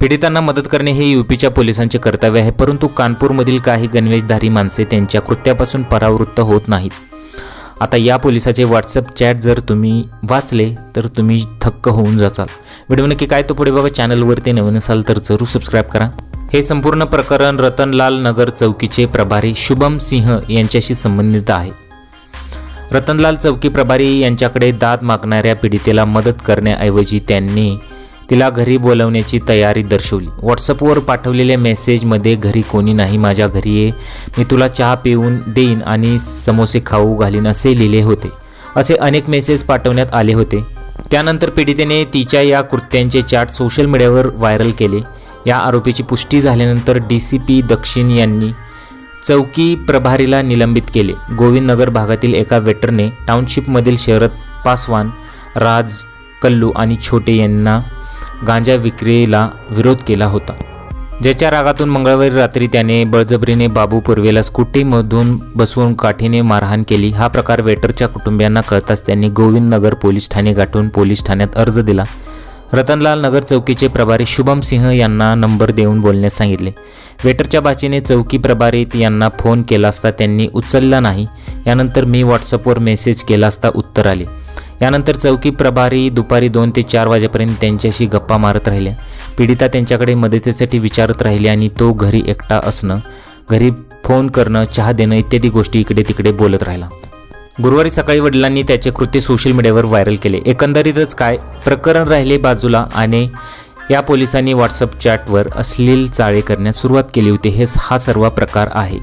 पीडितांना मदत करणे हे यूपीच्या पोलिसांचे कर्तव्य आहे परंतु कानपूरमधील काही गणवेशधारी माणसे त्यांच्या कृत्यापासून परावृत्त होत नाहीत. आता या पोलिसाचे व्हॉट्सअप चॅट जर तुम्ही वाचले तर तुम्ही थक्क होऊन जाचाल. व्हिडिओ नक्की काय तो पुढे बघा चॅनलवरती नवीन असाल तर जरूर सबस्क्राईब करा. हे संपूर्ण प्रकरण रतनलाल नगर चौकीचे प्रभारी शुभम सिंह यांच्याशी संबंधित आहे. रतनलाल चौकी प्रभारी यांच्याकडे दाद मागणाऱ्या पीडितेला मदत करण्याऐवजी त्यांनी तिला घरी बोलवण्याची तयारी दर्शवली. व्हॉट्सअपवर पाठवलेल्या मेसेजमध्ये घरी कोणी नाही माझ्या घरी ये. मी तुला चहा पिऊन देईन आणि समोसे खाऊ घालीन असे लिहिले होते. असे अनेक मेसेज पाठवण्यात आले होते. त्यानंतर पीडितेने तिच्या या कृत्यांचे चॅट सोशल मीडियावर व्हायरल केले. या आरोपीची पुष्टी झाल्यानंतर डी सी पी दक्षिण यांनी चौकी प्रभारीला निलंबित केले. गोविंदनगर भागातील एका वेटरने टाउनशिपमधील शरद पासवान राज कल्लू आणि छोटे यांना गांजा विक्रीला विरोध केला होता. ज्याच्या रागातून मंगळवारी रात्री त्याने बळजबरीने बाबू पूर्वेला स्कूटीमधून बसवून काठीने मारहाण केली. हा प्रकार वेटरच्या कुटुंबियांना कळताच त्यांनी गोविंदनगर पोलीस ठाणे गाठून पोलीस ठाण्यात अर्ज दिला. रतनलाल नगर चौकीचे प्रभारी शुभम सिंह यांना नंबर देऊन बोलण्यास सांगितले. वेटरच्या बाचीने चौकी प्रभारी यांना फोन केला असता त्यांनी उचलला नाही. यानंतर मी व्हॉट्सअपवर मेसेज केला असता उत्तर आले. यानंतर चौकी प्रभारी दुपारी दोन ते चार वाजेपर्यंत त्यांच्याशी गप्पा मारत राहिल्या पीडिता त्यांच्याकडे मदतीसाठी विचारत राहिली आणि तो घरी एकटा असणं घरी फोन करणं चहा देणं इत्यादी गोष्टी इकडे तिकडे बोलत राहिला. गुरुवारी सकाळी वडिलांनी त्याचे कृत्य सोशल मीडियावर व्हायरल केले. एकंदरीतच काय? प्रकरण राहिले बाजूला आणि या पोलिसांनी व्हॉट्सअप चॅटवर अश्लील चाळे करण्यास सुरुवात केली होती. हे हा सर्व प्रकार आहे.